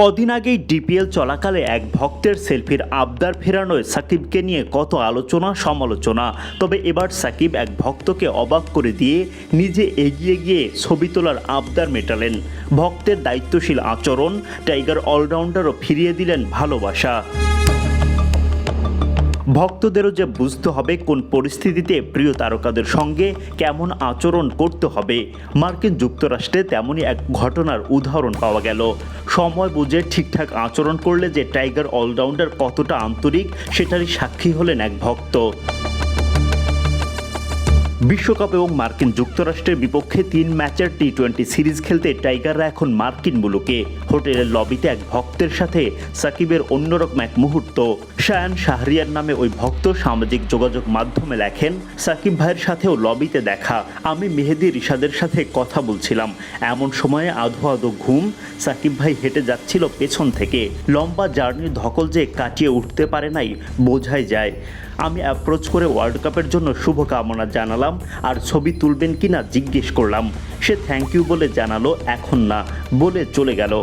কদিন আগেই ডিপিএল চলাকালে এক ভক্তের সেলফির আবদার ফেরানোয় সাকিবকে নিয়ে কত আলোচনা, সমালোচনা। তবে এবার সাকিব এক ভক্তকে অবাক করে দিয়ে নিজে এগিয়ে গিয়ে ছবি তোলার আবদার মেটালেন। ভক্তের দায়িত্বশীল আচরণ, টাইগার অলরাউন্ডারও ফিরিয়ে দিলেন ভালোবাসা। ভক্তদেরও যে বুঝতে হবে কোন পরিস্থিতিতে প্রিয় তারকাদের সঙ্গে কেমন আচরণ করতে হবে। মার্কিন যুক্তরাষ্ট্রে তেমনই এক ঘটনার উদাহরণ পাওয়া গেল। সময় বুঝে ঠিকঠাক আচরণ করলে যে টাইগার অলরাউন্ডার কতটা আন্তরিক, সেটারই সাক্ষী হলেন এক ভক্ত। বিশ্বকাপ এবং মার্কিন যুক্তরাষ্ট্রের বিপক্ষে তিন ম্যাচের টি টোয়েন্টি সিরিজ খেলতে টাইগাররা এখন মার্কিন মুলুকে। হোটেলের লবিতে এক ভক্তের সাথে সাকিবের অন্যরকম এক মুহূর্ত। শায়ান শাহরিয়ার নামে ওই ভক্ত সামাজিক যোগাযোগ মাধ্যমে লেখেন, সাকিব ভাইয়ের সাথেও লবিতে দেখা। আমি মেহেদি রিশাদের সাথে কথা বলছিলাম। এমন সময়ে আধো আধো ঘুম। সাকিব ভাই হেঁটে যাচ্ছিল পেছন থেকে। লম্বা জার্নির ধকল যে কাটিয়ে উঠতে পারে নাই, বোঝাই যায়। আমি অ্যাপ্রোচ করে ওয়ার্ল্ড কাপের জন্য শুভকামনা জানালাম। আর ছবি তুলবেন কিনা জিজ্ঞেস করলাম। সে থ্যাংক ইউ বলে জানালো, এখন না, বলে চলে গেল।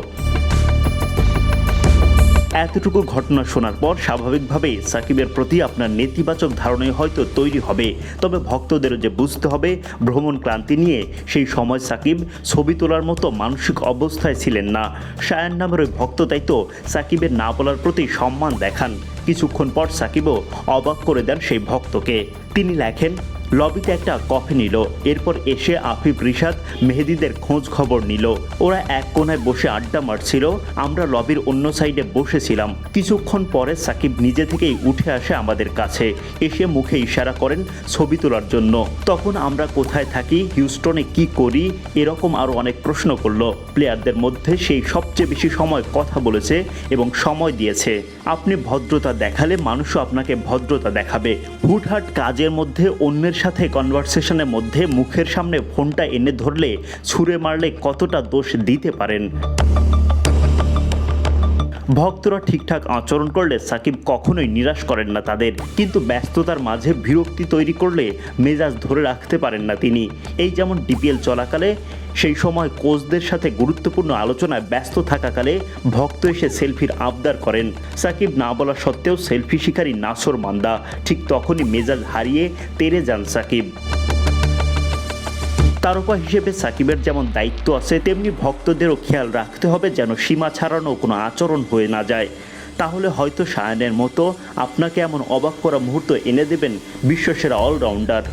এতটুকু ঘটনা শোনার পর স্বাভাবিকভাবেই সাকিবের প্রতি আপনার নেতিবাচক ধারণাই হয়তো তৈরি হবে। তবে ভক্তদেরও যে বুঝতে হবে, ভ্রমণ ক্লান্তি নিয়ে সেই সময় সাকিব ছবি তোলার মতো মানসিক অবস্থায় ছিলেন না। সায়ান নামের ওই ভক্ত তাই তো সাকিবের না বলার প্রতি সম্মান দেখান। কিছুক্ষণ পর সাকিবও অবাক করে দেন সেই ভক্তকে। তিনি লেখেন লবিতে একটা কফি নিল। এরপর এসে আফিফ, রিশাদ, মেহেদিদের খোঁজ খবর নিল। ওরা এক কোনায় বসে আড্ডা মারছিল। আমরা লবির অন্য সাইডে বসেছিলাম। কিছুক্ষণ পরে সাকিব নিজে থেকেই উঠে আসে আমাদের কাছে। এসে মুখে ইশারা করেন ছবি তোলার জন্য। তখন আমরা কোথায় থাকি, হিউস্টনে কি করি, এরকম আরও অনেক প্রশ্ন করল। প্লেয়ারদের মধ্যে সেই সবচেয়ে বেশি সময় কথা বলেছে এবং সময় দিয়েছে। আপনি ভদ্রতা দেখালে মানুষও আপনাকে ভদ্রতা দেখাবে। হুটহাট কাজের মধ্যে, অন্যের সাথে কনভারসেশনের মধ্যে মুখের সামনে ফোনটা এনে ধরলে, ছুঁড়ে মারলে কতটা দোষ দিতে পারেন? ভক্তরা ঠিকঠাক আচরণ করলে সাকিব কখনোই নিরাশ করেন না তাদের। কিন্তু ব্যস্ততার মাঝে বিরক্তি তৈরি করলে মেজাজ ধরে রাখতে পারেন না তিনি। এই যেমন ডিপিএল চলাকালে, সেই সময় কোচদের সাথে গুরুত্বপূর্ণ আলোচনায় ব্যস্ত থাকাকালে ভক্ত এসে সেলফির আবদার করেন। সাকিব না বলা সত্ত্বেও সেলফি শিকারী নাসর মান্দা। ঠিক তখনই মেজাজ হারিয়ে তেরে যান সাকিব। তারকা হিসেবে সাকিবের যেমন দায়িত্ব আছে, তেমনি ভক্তদেরও খেয়াল রাখতে হবে যেন সীমা ছাড়ানো কোনো আচরণ হয়ে না যায়। তাহলে হয়তো সায়নের মতো আপনাকে এমন অবাক করা মুহূর্ত এনে দেবেন বিশ্বসেরা অলরাউন্ডার।